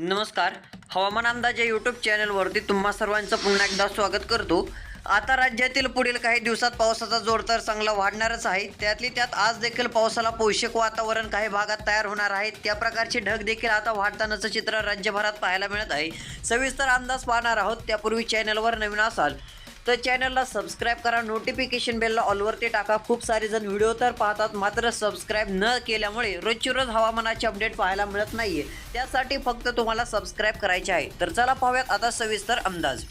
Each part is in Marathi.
नमस्कार. हवामान अंदाज या यूट्यूब चॅनलवरती तुम्हा सर्वांचं पुन्हा एकदा स्वागत करतो. आता राज्यातील पुढील काही दिवसात पावसाचा जोर तर चांगला वाढणारच आहे. त्यातली त्यात आज देखील पावसाला पोषक वातावरण काही भागात तयार होणार आहे. त्या प्रकारचे ढग देखील आता वाढतानाचं चित्र राज्यभरात पाहायला मिळत आहे. सविस्तर अंदाज पाहणार आहोत. त्यापूर्वी चॅनलवर नवीन असाल तर चॅनलला सबस्क्राईब करा. नोटिफिकेशन बेलला ऑलवरती टाका. खूप सारे जण व्हिडिओ तर पाहतात. मात्र सबस्क्राईब न केल्यामुळे रोजची रोज हवामानाचे अपडेट पाहायला मिळत नाहीये. त्यासाठी फक्त तुम्हाला सबस्क्राईब करायचे आहे. तर चला पाहूयात आता सविस्तर अंदाज.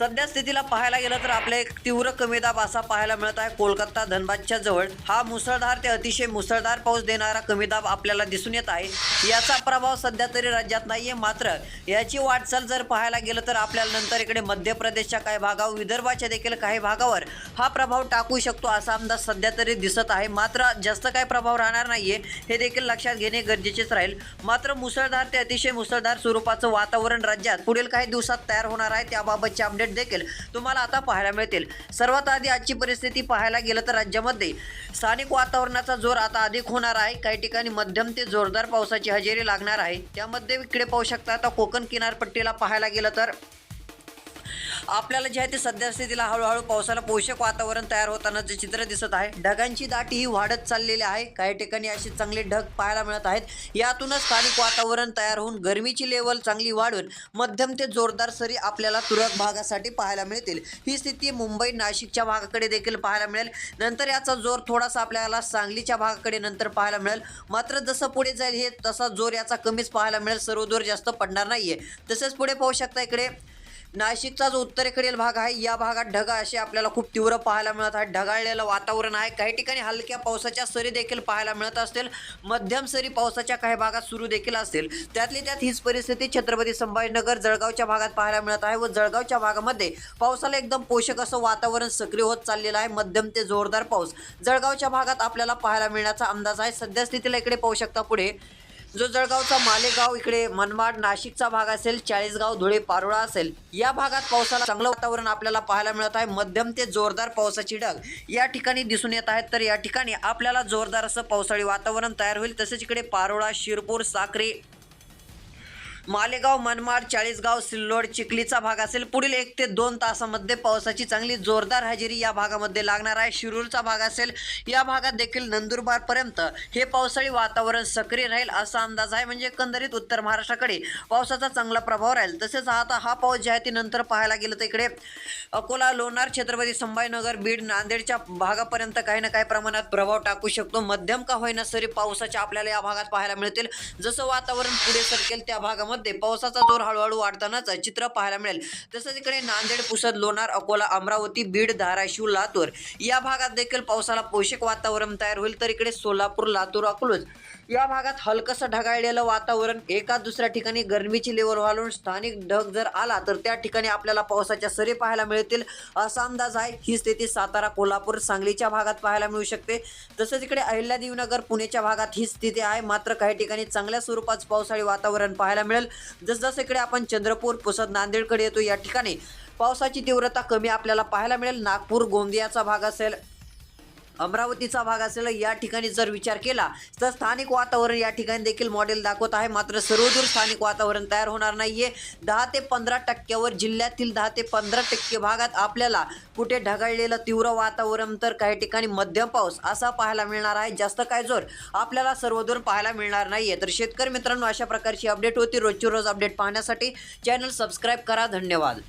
सध्या स्थितीला पाहायला गेलं तर आपल्या एक तीव्र कमी दाब असा पाहायला मिळत आहे. कोलकाता धनबादच्या जवळ. हा मुसळधार ते अतिशय मुसळधार पाऊस देणारा कमी दाब आपल्याला दिसून येत आहे. याचा प्रभाव सध्या तरी राज्यात नाहीये. मात्र याची वाटचाल जर पाहायला गेलं तर आपल्याला नंतर इकडे मध्य प्रदेशच्या काही भागावर विदर्भाच्या देखील काही भागावर हा प्रभाव टाकू शकतो असा अंदाज सध्या तरी दिसत आहे. मात्र जास्त काही प्रभाव राहणार नाहीये हे देखील लक्षात घेणे गरजेचेच राहील. मात्र मुसळधार ते अतिशय मुसळधार स्वरूपाचं वातावरण राज्यात पुढील काही दिवसात तयार होणार आहे. त्याबाबतचे अपडेट देखील तुम्हाला आता पाहायला मिळतील. सर्वात आधी आजची परिस्थिती पाहायला गेलं तर राज्यामध्ये स्थानिक वातावरणाचा जोर आता अधिक होणार आहे. काही ठिकाणी मध्यम ते जोरदार पावसाची हजेरी लागणार आहे. त्यामध्ये इकडे पाहू शकता आता कोकण किनारपट्टीला पाहायला गेलं तर आपल्याला जे आहे ते सध्या स्थितीला हळूहळू पावसाला पोषक वातावरण तयार होतानाचे चित्र दिसत आहे. ढगांची दाटी ही वाढत चाललेली आहे. काही ठिकाणी असे चांगले ढग पाहायला मिळत आहेत. यातूनच स्थानिक वातावरण तयार होऊन गरमीची लेवल चांगली वाढून मध्यम ते जोरदार सरी आपल्याला तुरळक भागासाठी पाहायला मिळतील. ही स्थिती मुंबई नाशिकच्या भागाकडे देखील पाहायला मिळेल. नंतर याचा जोर थोडासा आपल्याला सांगलीच्या भागाकडे नंतर पाहायला मिळेल. मात्र जसं पुढे जाईल हे तसा जोर याचा कमीच पाहायला मिळेल. सर्व जोर जास्त पडणार नाहीये. तसेच पुढे पाहू शकता इकडे. नाशिकचा जो उत्तरेकडील भाग आहे. या भागात ढगा असे आपल्याला खूप तीव्र पाहायला मिळत आहे. ढगाळलेलं वातावरण आहे. काही ठिकाणी हलक्या पावसाच्या सरी देखील पाहायला मिळत असतील. मध्यम सरी पावसाच्या काही भागात सुरू देखील असतील. त्यातली त्यात हीच परिस्थिती छत्रपती संभाजीनगर जळगावच्या भागात पाहायला मिळत आहे व जळगावच्या भागामध्ये पावसाला एकदम पोषक असं वातावरण सक्रिय होत चाललेलं आहे. मध्यम ते जोरदार पाऊस जळगावच्या भागात आपल्याला पाहायला मिळण्याचा अंदाज आहे. सध्या स्थितीला इकडे पाहू शकता पुढे. जो जळगावचा मालेगाव इकडे मनमाड नाशिकचा भाग असेल चाळीसगाव धुळे पारोळा असेल या भागात पावसाला चांगलं वातावरण आपल्याला पाहायला मिळत आहे. मध्यम ते जोरदार पावसाची ढग या ठिकाणी दिसून येत आहेत. तर या ठिकाणी आपल्याला जोरदार असं पावसाळी वातावरण तयार होईल. तसेच इकडे पारोळा शिरपूर साक्री मालेगाव मनमाड चाळीसगाव सिल्लोड चिखलीचा भाग असेल. पुढील एक ते दोन तासामध्ये पावसाची चांगली जोरदार हजेरी या भागामध्ये लागणार आहे. शिरूरचा भाग असेल या भागात देखील नंदुरबारपर्यंत हे पावसाळी वातावरण सक्रिय राहील असा अंदाज आहे. म्हणजे एकंदरीत उत्तर महाराष्ट्राकडे पावसाचा चांगला प्रभाव राहील. तसेच आता हा पाऊस जे आहे ते नंतर पाहायला गेलं तर इकडे अकोला लोणार छत्रपती संभाजीनगर बीड नांदेडच्या भागापर्यंत काही ना काही प्रमाणात प्रभाव टाकू शकतो. मध्यम का होईना सरी पावसाच्या आपल्याला या भागात पाहायला मिळतील. जसं वातावरण पुढे सरकेल त्या भागामध्ये पावसाचा जोर हळूहळू वाढतानाच चित्र पाहायला मिळेल. तसंच इकडे नांदेड पुसद लोणार अकोला अमरावती बीड धाराशिव लातूर या भागात देखील पावसाला पोषक वातावरण तयार होईल. तर इकडे सोलापूर लातूर अकोलूज या भागात हलकसं ढगाळलेलं वातावरण. एका दुसऱ्या ठिकाणी गरमीची लेवल वाढवून स्थानिक ढग जर आला तर त्या ठिकाणी आपल्याला पावसाच्या सरी पाहायला मिळतील. असा अंदाज आहे. ही स्थिती सातारा कोल्हापूर सांगलीच्या भागात पाहायला मिळू शकते. तसंच इकडे अहिल्यादेवीनगर पुणेच्या भागात ही स्थिती आहे. मात्र काही ठिकाणी चांगल्या स्वरूपात पावसाळी वातावरण पाहायला मिळेल. जसजसं इकडे आपण चंद्रपूर पुसद नांदेडकडे येतो या ठिकाणी पावसाची तीव्रता कमी आपल्याला पाहायला मिळेल. नागपूर गोंदियाचा भाग असेल अमरावतीचा भाग असलेला या ठिकाणी जर विचार केला तर स्थानिक वातावरण या ठिकाणी देखील मॉडेल दाखवत आहे. मात्र सर्वदूर स्थानिक वातावरण तयार होणार नाहीये. दहा ते पंधरा टक्क्यावर जिल्ह्यातील दहा ते पंधरा टक्के भागात आपल्याला कुठे ढगाळलेलं तीव्र वातावरण तर काही ठिकाणी मध्यम पाऊस असा पाहायला मिळणार आहे. जास्त काय जोर आपल्याला सर्वदूर पाहायला मिळणार नाहीये. तर शेतकरी मित्रांनो अशा प्रकारची अपडेट होती. रोजची रोज अपडेट पाहण्यासाठी चॅनल सबस्क्राईब करा. धन्यवाद.